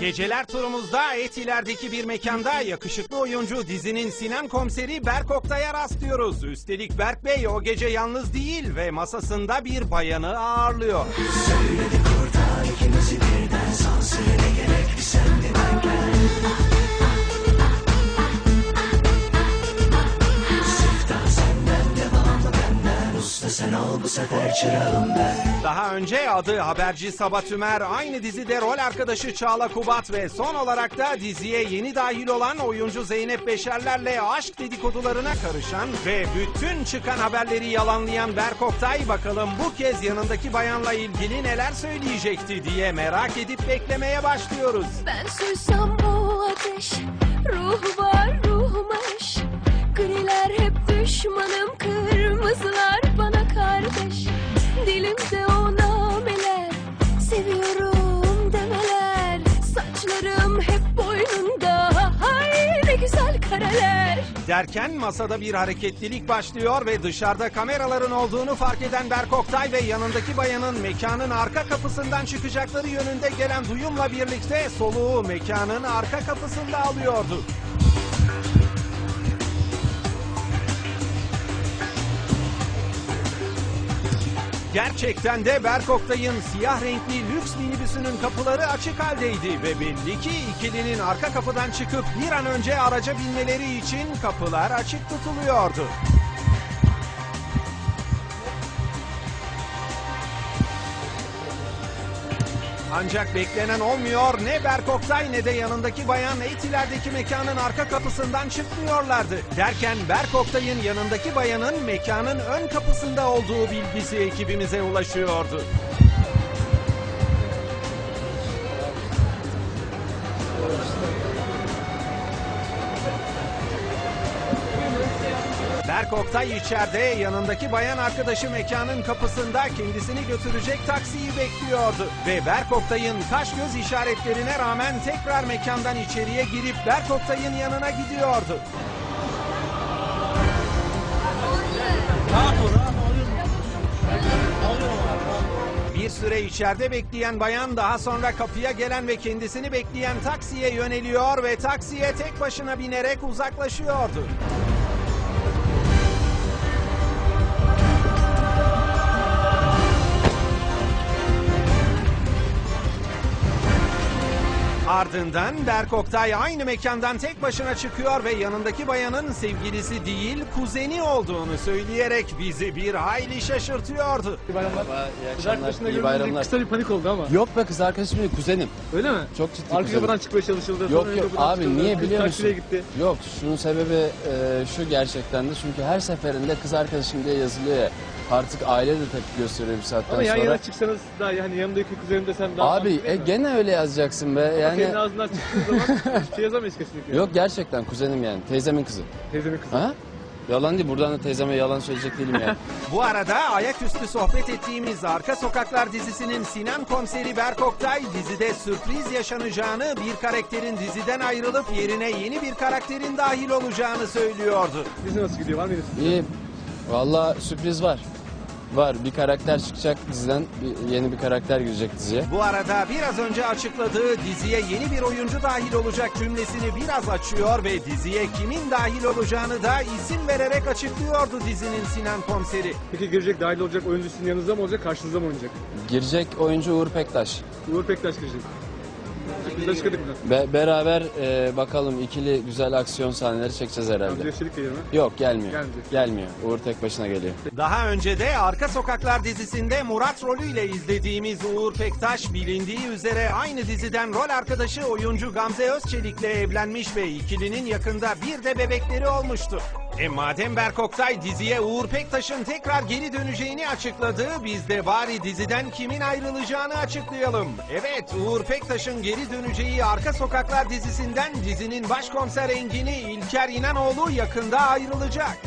Geceler turumuzda Etiler'deki bir mekanda yakışıklı oyuncu dizinin Sinan komiseri Berk Oktay'a rastlıyoruz. Üstelik Berk Bey o gece yalnız değil ve masasında bir bayanı ağırlıyor. Daha önce adı haberci Sabah Tümer, aynı dizide rol arkadaşı Çağla Kubat ve son olarak da diziye yeni dahil olan oyuncu Zeynep Beşerler'le aşk dedikodularına karışan ve bütün çıkan haberleri yalanlayan Berk Oktay bakalım bu kez yanındaki bayanla ilgili neler söyleyecekti diye merak edip beklemeye başlıyoruz. Ben suysam o ateş Ruh var Derken masada bir hareketlilik başlıyor ve dışarıda kameraların olduğunu fark eden Berk Oktay ve yanındaki bayanın mekanın arka kapısından çıkacakları yönünde gelen duyumla birlikte soluğu mekanın arka kapısında alıyordu. Gerçekten de Berk Oktay'ın siyah renkli lüks minibüsünün kapıları açık haldeydi ve belli ki ikilinin arka kapıdan çıkıp bir an önce araca binmeleri için kapılar açık tutuluyordu. Ancak beklenen olmuyor. Ne Berk Oktay ne de yanındaki bayan Etiler'deki mekanın arka kapısından çıkmıyorlardı. Derken Berk Oktay'ın yanındaki bayanın mekanın ön kapısında olduğu bilgisi ekibimize ulaşıyordu. Berk Oktay içeride yanındaki bayan arkadaşı mekanın kapısında kendisini götürecek taksiyi bekliyordu. Ve Berk Oktay'ın kaş göz işaretlerine rağmen tekrar mekandan içeriye girip Berk Oktay'ın yanına gidiyordu. Bir süre içeride bekleyen bayan daha sonra kapıya gelen ve kendisini bekleyen taksiye yöneliyor ve taksiye tek başına binerek uzaklaşıyordu. Ardından Berk Oktay aynı mekandan tek başına çıkıyor ve yanındaki bayanın sevgilisi değil kuzeni olduğunu söyleyerek bizi bir hayli şaşırtıyordu. İyi bayramlar. iyi Kız akşamlar, arkadaşına iyi görünce bayramlar. kısa bir panik oldu ama. Yok be kız arkadaşım değil, kuzenim. Öyle mi? Çok ciddi Arka kuzenim. kapıdan çıkmaya çalışıldı. Yok sonra ön yok kapıdan abi çıkıldı. niye Kız biliyor taksiye musun? gitti. Yok şunun sebebi e, şu gerçekten de çünkü her seferinde kız arkadaşım diye yazılıyor ya. Artık aile de tepki gösteriyor bir saatten Ama yan sonra. yana çıksanız daha yani yanımdaki kuzenim desem daha Abi farklı e, değil mi? gene öyle yazacaksın be Ama yani. Senin ağzından çıktığı zaman hiçbir şey yazamayız kesinlikle. Yok gerçekten kuzenim yani teyzemin kızı. Teyzemin kızı. Ha? Yalan değil buradan da teyzeme yalan söyleyecek değilim yani. Bu arada ayaküstü sohbet ettiğimiz Arka Sokaklar dizisinin Sinan komiseri Berk Oktay dizide sürpriz yaşanacağını, bir karakterin diziden ayrılıp yerine yeni bir karakterin dahil olacağını söylüyordu. Dizi nasıl gidiyor? Var mıydı? İyi. Valla sürpriz var. Var bir karakter çıkacak diziden bir, yeni bir karakter girecek diziye. Bu arada biraz önce açıkladığı diziye yeni bir oyuncu dahil olacak cümlesini biraz açıyor ve diziye kimin dahil olacağını da isim vererek açıklıyordu dizinin Sinan komiseri. Peki girecek dahil olacak oyuncu sizin yanınızda mı olacak karşınızda mı oynayacak? Girecek oyuncu Uğur Pektaş. Uğur Pektaş girecek. Be- beraber e, bakalım ikili güzel aksiyon sahneleri çekeceğiz herhalde. Yok gelmiyor. Gelmeyecek. Gelmiyor. Uğur tek başına geliyor. Daha önce de Arka Sokaklar dizisinde Murat rolüyle izlediğimiz Uğur Pektaş bilindiği üzere aynı diziden rol arkadaşı oyuncu Gamze Özçelik'le evlenmiş ve ikilinin yakında bir de bebekleri olmuştu. E madem Berk Oktay diziye Uğur Pektaş'ın tekrar geri döneceğini açıkladı, biz de bari diziden kimin ayrılacağını açıklayalım. Evet, Uğur Pektaş'ın geri döneceği Arka Sokaklar dizisinden dizinin başkomiser Engin'i İlker İnanoğlu yakında ayrılacak.